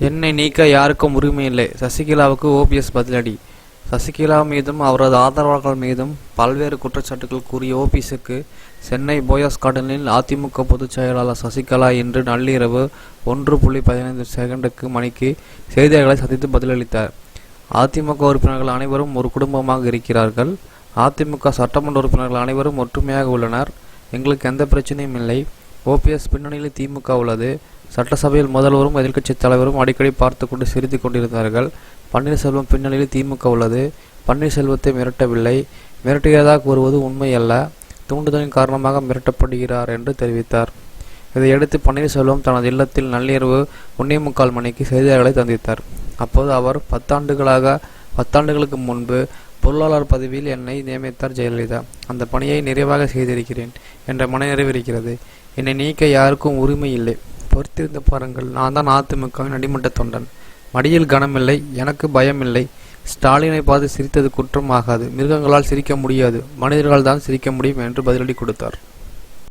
என்னை நீக்க யாருக்கும் உரிமை இல்லை. சசிகலாவுக்கு ஓபிஎஸ் பதிலடி. சசிகலா மீதும் அவரது ஆதரவாளர்கள் மீதும் பல்வேறு குற்றச்சாட்டுகள் கூறிய ஓபிஎஸ்க்கு சென்னை போயஸ் கார்டனில் அதிமுக பொதுச் செயலாளர் சசிகலா இன்று நள்ளிரவு ஒன்று புள்ளி பதினைந்து செகண்டுக்கு மணிக்கு செய்தியாளர்களை சந்தித்து பதிலளித்தார். அதிமுக உறுப்பினர்கள் அனைவரும் ஒரு குடும்பமாக இருக்கிறார்கள். அதிமுக சட்டமன்ற உறுப்பினர்கள் அனைவரும் ஒற்றுமையாக உள்ளனர். எங்களுக்கு எந்த பிரச்சனையும் இல்லை. ஓபிஎஸ் பின்னணியில் திமுக உள்ளது. சட்டசபையில் முதல்வரும் எதிர்க்கட்சித் தலைவரும் அடிக்கடி பார்த்து கொண்டு சிரித்து கொண்டிருந்தார்கள். பன்னீர்செல்வம் பின்னணியில் திமுக உள்ளது. பன்னீர்செல்வத்தை மிரட்டவில்லை. மிரட்டியதாக கூறுவது உண்மையல்ல. தூண்டுதலின் காரணமாக மிரட்டப்படுகிறார் என்று தெரிவித்தார். இதையடுத்து பன்னீர்செல்வம் தனது இல்லத்தில் நள்ளிரவு ஒன்னே முக்கால் மணிக்கு செய்தியாளர்களை சந்தித்தார். அப்போது அவர் பத்தாண்டுகளாக பத்தாண்டுகளுக்கு முன்பு பொருளாளர் பதவியில் என்னை நியமித்தார் ஜெயலலிதா. அந்த பணியை நிறைவாக செய்திருக்கிறேன் என்ற மனநிறைவு இருக்கிறது. என்னை நீக்க யாருக்கும் உரிமை இல்லை. பொறுத்திருந்து பாருங்கள் நான் தான் அதிமுகவின் அடிமட்ட தொண்டன். மடியில் கனமில்லை எனக்கு பயமில்லை. ஸ்டாலினை பார்த்து சிரித்தது குற்றம் ஆகாது. மிருகங்களால் சிரிக்க முடியாது. மனிதர்களால் தான் சிரிக்க முடியும் என்று பதிலடி கொடுத்தார்.